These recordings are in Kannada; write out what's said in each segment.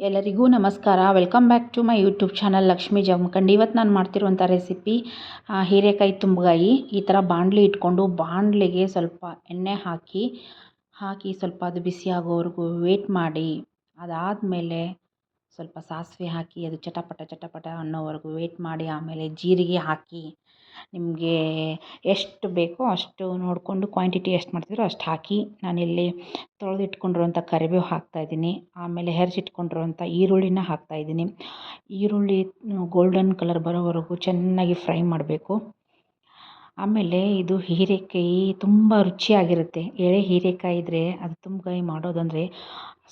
ಎಲ್ಲರಿಗೂ ನಮಸ್ಕಾರ. Welcome back to my YouTube channel Lakshmi Jamakhandi ಇವತ್ತು ನಾನು ಮಾಡ್ತಿರುವಂಥ ರೆಸಿಪಿ ಹೀರೆಕಾಯಿ ತುಂಬಗಾಯಿ. ಈ ಥರ ಬಾಣಲಿ ಇಟ್ಕೊಂಡು ಬಾಣಲಿಗೆ ಸ್ವಲ್ಪ ಎಣ್ಣೆ ಹಾಕಿ ಹಾಕಿ ಸ್ವಲ್ಪ ಅದು ಬಿಸಿ ಆಗೋವರೆಗೂ ವೇಟ್ ಮಾಡಿ. ಅದಾದಮೇಲೆ ಸ್ವಲ್ಪ ಸಾಸಿವೆ ಹಾಕಿ, ಅದು ಚಟಪಟ ಚಟಪಟ ಅನ್ನೋವರೆಗೂ ವೇಟ್ ಮಾಡಿ. ಆಮೇಲೆ ಜೀರಿಗೆ ಹಾಕಿ ನಿಮಗೆ ಎಷ್ಟು ಬೇಕೋ ಅಷ್ಟು ನೋಡಿಕೊಂಡು ಕ್ವಾಂಟಿಟಿ ಎಷ್ಟು ಮಾಡ್ತಿದ್ರೋ ಅಷ್ಟು ಹಾಕಿ ನಾನಿಲ್ಲಿ ತೊಳೆದಿಟ್ಕೊಂಡಿರುವಂಥ ಕರಿಬೇವು ಹಾಕ್ತಾಯಿದ್ದೀನಿ ಆಮೇಲೆ ಹೆರ್ಚಿಟ್ಕೊಂಡಿರುವಂಥ ಈರುಳ್ಳಿನ ಹಾಕ್ತಾಯಿದ್ದೀನಿ ಈರುಳ್ಳಿ ಗೋಲ್ಡನ್ ಕಲರ್ ಬರೋವರೆಗೂ ಚೆನ್ನಾಗಿ ಫ್ರೈ ಮಾಡಬೇಕು. ಆಮೇಲೆ ಇದು ಹೀರೆಕಾಯಿ ತುಂಬ ರುಚಿಯಾಗಿರುತ್ತೆ. ಎಳೆ ಹೀರೆಕಾಯಿ ಇದ್ದರೆ ಅದು ತುಂಬಕಾಯಿ ಮಾಡೋದಂದರೆ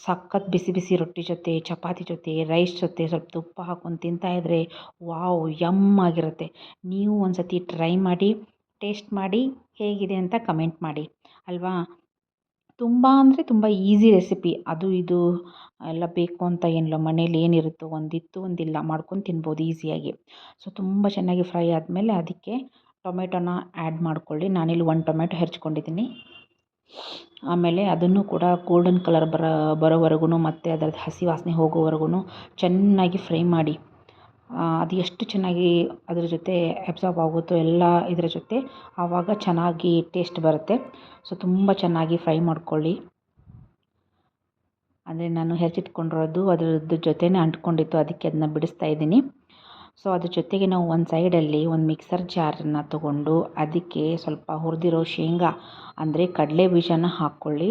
ಸಖತ್ ಬಿಸಿ ಬಿಸಿ ರೊಟ್ಟಿ ಜೊತೆ, ಚಪಾತಿ ಜೊತೆ ರೈಸ್ ಜೊತೆ ಸ್ವಲ್ಪ ತುಪ್ಪ ಹಾಕ್ಕೊಂಡು ತಿಂತಾಯಿದ್ರೆ ವಾವ್ ಯಮ್ ಆಗಿರುತ್ತೆ. ನೀವು ಒಂದು ಸತಿ ಟ್ರೈ ಮಾಡಿ ಟೇಸ್ಟ್ ಮಾಡಿ ಹೇಗಿದೆ ಅಂತ ಕಮೆಂಟ್ ಮಾಡಿ. ಅಲ್ವಾ? ತುಂಬ ಅಂದರೆ ತುಂಬ ಈಸಿ ರೆಸಿಪಿ ಅದು ಇದು, ಎಲ್ಲ ಬೇಕು ಅಂತ ಏನಿಲ್ಲ, ಮನೇಲಿ ಏನಿರುತ್ತೋ ಒಂದಿತ್ತು ಒಂದಿಲ್ಲ ಮಾಡ್ಕೊಂಡು ತಿನ್ಬೋದು ಈಸಿಯಾಗಿ ಸೊ ತುಂಬ ಚೆನ್ನಾಗಿ ಫ್ರೈ ಆದಮೇಲೆ ಅದಕ್ಕೆ ಟೊಮೆಟೊನ ಆ್ಯಡ್ ಮಾಡ್ಕೊಳ್ಳಿ. ನಾನಿಲ್ಲಿ ಒಂದು ಟೊಮೆಟೊ ಹೆರ್ಚ್ಕೊಂಡಿದ್ದೀನಿ. ಆಮೇಲೆ ಅದನ್ನು ಕೂಡ ಗೋಲ್ಡನ್ ಕಲರ್ ಬರೋ ಬರೋವರೆಗೂ ಮತ್ತು ಅದರದ್ದು ಹಸಿ ವಾಸನೆ ಹೋಗೋವರೆಗೂ ಚೆನ್ನಾಗಿ ಫ್ರೈ ಮಾಡಿ. ಅದು ಎಷ್ಟು ಚೆನ್ನಾಗಿ ಅದ್ರ ಜೊತೆ ಅಬ್ಸಾರ್ಬ್ ಆಗುತ್ತೋ ಎಲ್ಲ ಇದರ ಜೊತೆ ಆವಾಗ ಚೆನ್ನಾಗಿ ಟೇಸ್ಟ್ ಬರುತ್ತೆ. ಸೊ ತುಂಬ ಚೆನ್ನಾಗಿ ಫ್ರೈ ಮಾಡ್ಕೊಳ್ಳಿ. ಅಂದರೆ ನಾನು ಹೆಚ್ಚಿಟ್ಕೊಂಡಿರೋದು ಅದರದ್ದು ಜೊತೆನೇ ಅಂಟ್ಕೊಂಡಿತ್ತು. ಅದಕ್ಕೆ ಅದನ್ನ ಬಿಡಿಸ್ತಾ ಇದ್ದೀನಿ. ಸೊ ಅದ್ರ ಜೊತೆಗೆ ನಾವು ಒಂದು ಸೈಡಲ್ಲಿ ಒಂದು ಮಿಕ್ಸರ್ ಜಾರನ್ನು ತಗೊಂಡು ಅದಕ್ಕೆ ಸ್ವಲ್ಪ ಹುರಿದಿರೋ ಶೇಂಗಾ, ಅಂದರೆ ಕಡಲೆ ಬೀಜನ ಹಾಕ್ಕೊಳ್ಳಿ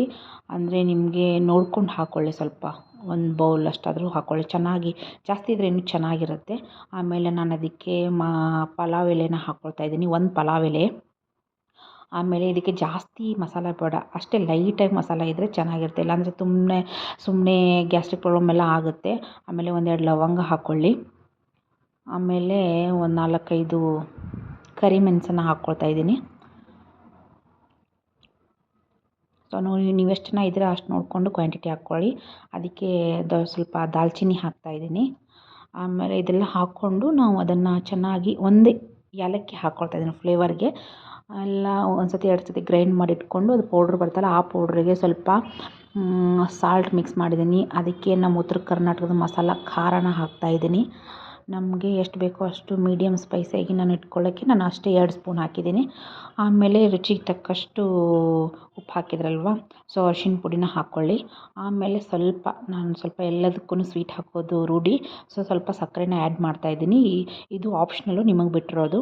ಅಂದರೆ ನಿಮಗೆ ನೋಡ್ಕೊಂಡು ಹಾಕ್ಕೊಳ್ಳಿ ಸ್ವಲ್ಪ. ಒಂದು ಬೌಲ್ ಅಷ್ಟಾದರೂ ಹಾಕ್ಕೊಳ್ಳಿ ಚೆನ್ನಾಗಿ, ಜಾಸ್ತಿ ಇದ್ರೆ ಇನ್ನೂ ಚೆನ್ನಾಗಿರುತ್ತೆ. ಆಮೇಲೆ ನಾನು ಅದಕ್ಕೆ ಮಾ, ಪಲಾವ್ ಎಲೆನ ಹಾಕ್ಕೊಳ್ತಾ ಇದ್ದೀನಿ. ಒಂದು ಪಲಾವ್ ಎಲೆ. ಆಮೇಲೆ ಇದಕ್ಕೆ ಜಾಸ್ತಿ ಮಸಾಲ ಬೇಡ. ಅಷ್ಟೇ ಲೈಟಾಗಿ ಮಸಾಲ ಇದ್ದರೆ ಚೆನ್ನಾಗಿರುತ್ತೆ. ಇಲ್ಲಾಂದರೆ ಸುಮ್ಮನೆ ಸುಮ್ಮನೆ ಗ್ಯಾಸ್ಟ್ರಿಕ್ ಪ್ರಾಬ್ಲಮ್ ಎಲ್ಲ ಆಗುತ್ತೆ. ಆಮೇಲೆ ಒಂದೆರಡು ಲವಂಗ ಹಾಕ್ಕೊಳ್ಳಿ ಆಮೇಲೆ ಒಂದು ನಾಲ್ಕೈದು ಕರಿಮೆಣಸನ್ನ ಹಾಕ್ಕೊಳ್ತಾ ಇದ್ದೀನಿ. ಸೊ ನೋಡಿ, ನೀವು ಎಷ್ಟು ಜನ ಇದ್ದೀರಾ ಅಷ್ಟು ನೋಡಿಕೊಂಡು ಕ್ವಾಂಟಿಟಿ ಹಾಕ್ಕೊಳ್ಳಿ ಅದಕ್ಕೆ ದ, ಸ್ವಲ್ಪ ದಾಲ್ಚಿನ್ನಿ ಹಾಕ್ತಾಯಿದ್ದೀನಿ ಆಮೇಲೆ ಇದೆಲ್ಲ ಹಾಕ್ಕೊಂಡು ನಾವು ಅದನ್ನು ಚೆನ್ನಾಗಿ ಒಂದೇ ಏಲಕ್ಕಿ ಹಾಕ್ಕೊಳ್ತಾ ಇದ್ದೀನಿ ಫ್ಲೇವರ್ಗೆ ಎಲ್ಲ ಒಂದು ಸತಿ ಎರಡು ಸತಿ ಗ್ರೈಂಡ್ ಮಾಡಿ ಇಟ್ಕೊಂಡು ಅದು ಪೌಡ್ರ್ ಬರ್ತಲ್ಲ ಆ ಪೌಡ್ರಿಗೆ ಸ್ವಲ್ಪ ಸಾಲ್ಟ್ ಮಿಕ್ಸ್ ಮಾಡಿದ್ದೀನಿ. ಅದಕ್ಕೆ ನಮ್ಮ ಉತ್ತರ ಕರ್ನಾಟಕದ ಮಸಾಲ ಖಾರನ ಹಾಕ್ತಾಯಿದ್ದೀನಿ ನಮಗೆ ಎಷ್ಟು ಬೇಕೋ ಅಷ್ಟು ಮೀಡಿಯಮ್ ಸ್ಪೈಸಿಯಾಗಿ ನಾನು ಇಟ್ಕೊಳ್ಳೋಕ್ಕೆ ನಾನು ಅಷ್ಟೇ ಎರಡು ಸ್ಪೂನ್ ಹಾಕಿದ್ದೀನಿ. ಆಮೇಲೆ ರುಚಿಗೆ ತಕ್ಕಷ್ಟು ಉಪ್ಪು ಹಾಕಿದ್ರಲ್ವ? ಸೊ ಅರ್ಶಿನ ಪುಡಿನ ಹಾಕ್ಕೊಳ್ಳಿ ಆಮೇಲೆ ಸ್ವಲ್ಪ, ನಾನು ಸ್ವಲ್ಪ ಎಲ್ಲದಕ್ಕೂ ಸ್ವೀಟ್ ಹಾಕೋದು ರೂಢಿ. ಸೊ ಸ್ವಲ್ಪ ಸಕ್ಕರೆನ ಆ್ಯಡ್ ಮಾಡ್ತಾಯಿದ್ದೀನಿ ಇದು ಆಪ್ಷನಲ್ಲು ನಿಮಗೆ ಬಿಟ್ಟಿರೋದು.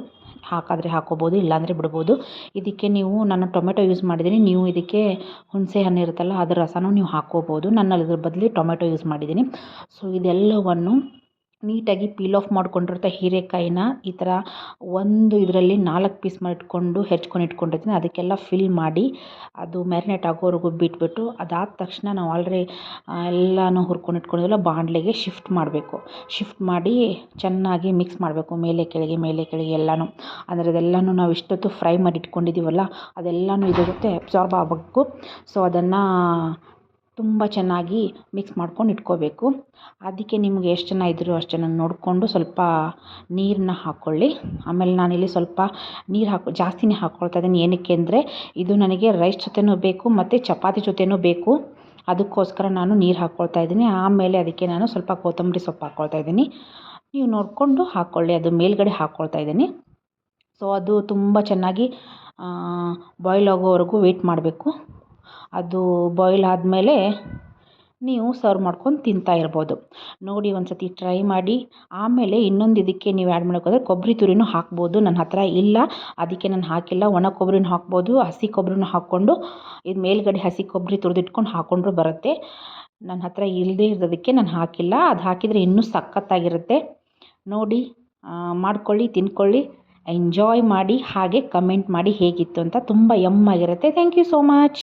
ಹಾಕಾದರೆ ಹಾಕೋಬೋದು, ಇಲ್ಲಾಂದರೆ ಬಿಡ್ಬೋದು. ಇದಕ್ಕೆ ನೀವು, ನಾನು ಟೊಮೆಟೊ ಯೂಸ್ ಮಾಡಿದ್ದೀನಿ. ನೀವು ಇದಕ್ಕೆ ಹುಣಸೆ ಹಣ್ಣು ಇರುತ್ತಲ್ಲ, ಅದರ ರಸನೂ ನೀವು ಹಾಕ್ಕೋಬೋದು. ನಾನು ಅದ್ರ ಬದಲು ಟೊಮೆಟೊ ಯೂಸ್ ಮಾಡಿದ್ದೀನಿ. ಸೊ ಇದೆಲ್ಲವನ್ನು ನೀಟಾಗಿ ಪೀಲ್ ಆಫ್ ಮಾಡ್ಕೊಂಡಿರುತ್ತೆ ಹೀರೆಕಾಯಿನ. ಈ ಥರ ಒಂದು ಇದರಲ್ಲಿ ನಾಲ್ಕು ಪೀಸ್ ಮಾಡಿಟ್ಕೊಂಡು ಹೆಚ್ಕೊಂಡು ಇಟ್ಕೊಂಡಿರ್ತೀನಿ. ಅದಕ್ಕೆಲ್ಲ ಫಿಲ್ ಮಾಡಿ ಅದು ಮ್ಯಾರಿನೇಟ್ ಆಗೋವರೆಗೂ ಬಿಟ್ಬಿಟ್ಟು ಅದಾದ ತಕ್ಷಣ ನಾವು ಆಲ್ರೆಡಿ ಎಲ್ಲನೂ ಹುರ್ಕೊಂಡು ಇಟ್ಕೊಂಡಿದ್ವಲ್ಲ ಬಾಣಲೆಗೆ ಶಿಫ್ಟ್ ಮಾಡಬೇಕು. ಶಿಫ್ಟ್ ಮಾಡಿ ಚೆನ್ನಾಗಿ ಮಿಕ್ಸ್ ಮಾಡಬೇಕು. ಮೇಲೆ ಕೆಳಗೆ ಮೇಲೆ ಕೆಳಗೆ ಎಲ್ಲನೂ. ಅಂದರೆ ಅದೆಲ್ಲನೂ ನಾವು ಇಷ್ಟೊತ್ತು ಫ್ರೈ ಮಾಡಿ ಇಟ್ಕೊಂಡಿದ್ದೀವಲ್ಲ ಅದೆಲ್ಲನೂ ಇದ್ರ ಜೊತೆ ಅಬ್ಸಾರ್ಬ್ ಆಗಬೇಕು. ಸೊ ಅದನ್ನು ತುಂಬ ಚೆನ್ನಾಗಿ ಮಿಕ್ಸ್ ಮಾಡ್ಕೊಂಡು ಇಟ್ಕೋಬೇಕು. ಅದಕ್ಕೆ ನಿಮಗೆ ಎಷ್ಟು ಜನ ಇದ್ದೀರೋ ಅಷ್ಟು ಜನ ನೋಡಿಕೊಂಡು ಸ್ವಲ್ಪ ನೀರನ್ನ ಹಾಕ್ಕೊಳ್ಳಿ ಆಮೇಲೆ ನಾನಿಲ್ಲಿ ಸ್ವಲ್ಪ ನೀರು ಹಾಕಿ, ಜಾಸ್ತಿನೇ ಹಾಕ್ಕೊಳ್ತಾ ಇದ್ದೀನಿ. ಏನಕ್ಕೆ ಅಂದರೆ ಇದು ನನಗೆ ರೈಸ್ ಜೊತೆನೂ ಬೇಕು ಮತ್ತು ಚಪಾತಿ ಜೊತೆನೂ ಬೇಕು. ಅದಕ್ಕೋಸ್ಕರ ನಾನು ನೀರು ಹಾಕ್ಕೊಳ್ತಾ ಇದ್ದೀನಿ. ಆಮೇಲೆ ಅದಕ್ಕೆ ನಾನು ಸ್ವಲ್ಪ ಕೊತ್ತಂಬರಿ ಸೊಪ್ಪು ಹಾಕ್ಕೊಳ್ತಾ ಇದ್ದೀನಿ. ನೀವು ನೋಡಿಕೊಂಡು ಹಾಕ್ಕೊಳ್ಳಿ ಅದು ಮೇಲ್ಗಡೆ ಹಾಕ್ಕೊಳ್ತಾ ಇದ್ದೀನಿ. ಸೊ ಅದು ತುಂಬ ಚೆನ್ನಾಗಿ ಬಾಯ್ಲ್ ಆಗೋವರೆಗೂ ವೆಯ್ಟ್ ಮಾಡಬೇಕು. ಅದು ಬಾಯ್ಲ್ ಆದಮೇಲೆ ನೀವು ಸರ್ವ್ ಮಾಡ್ಕೊಂಡು ತಿಂತಾ ಇರ್ಬೋದು. ನೋಡಿ ಒಂದು ಸತಿ ಟ್ರೈ ಮಾಡಿ. ಆಮೇಲೆ ಇನ್ನೊಂದು ಇದಕ್ಕೆ ನೀವು ಆ್ಯಡ್ ಮಾಡೋಕ್ಕೋದ್ರೆ ಕೊಬ್ಬರಿ ತುರಿನೂ ಹಾಕ್ಬೋದು. ನನ್ನ ಹತ್ರ ಇಲ್ಲ. ಅದಕ್ಕೆ ನಾನು ಹಾಕಿಲ್ಲ. ಒಣ ಕೊಬ್ಬರಿನೂ ಹಾಕ್ಬೋದು. ಹಸಿ ಕೊಬ್ಬರಿನೂ ಹಾಕ್ಕೊಂಡು ಇದು ಮೇಲ್ಗಡೆ ಹಸಿ ಕೊಬ್ಬರಿ ತುರಿದಿಟ್ಕೊಂಡು ಹಾಕ್ಕೊಂಡ್ರೂ ಬರುತ್ತೆ. ನನ್ನ ಹತ್ರ ಇಲ್ಲದೇ ಇರೋದಕ್ಕೆ ನಾನು ಹಾಕಿಲ್ಲ. ಅದು ಹಾಕಿದರೆ ಇನ್ನೂ ಸಖತ್ತಾಗಿರುತ್ತೆ. ನೋಡಿ ಮಾಡ್ಕೊಳ್ಳಿ, ತಿನ್ಕೊಳ್ಳಿ. ಎಂಜಾಯ್ ಮಾಡಿ, ಹಾಗೆ ಕಮೆಂಟ್ ಮಾಡಿ ಹೇಗಿತ್ತು ಅಂತ ತುಂಬ ಯಮ್ ಆಗಿರುತ್ತೆ. Thank you so much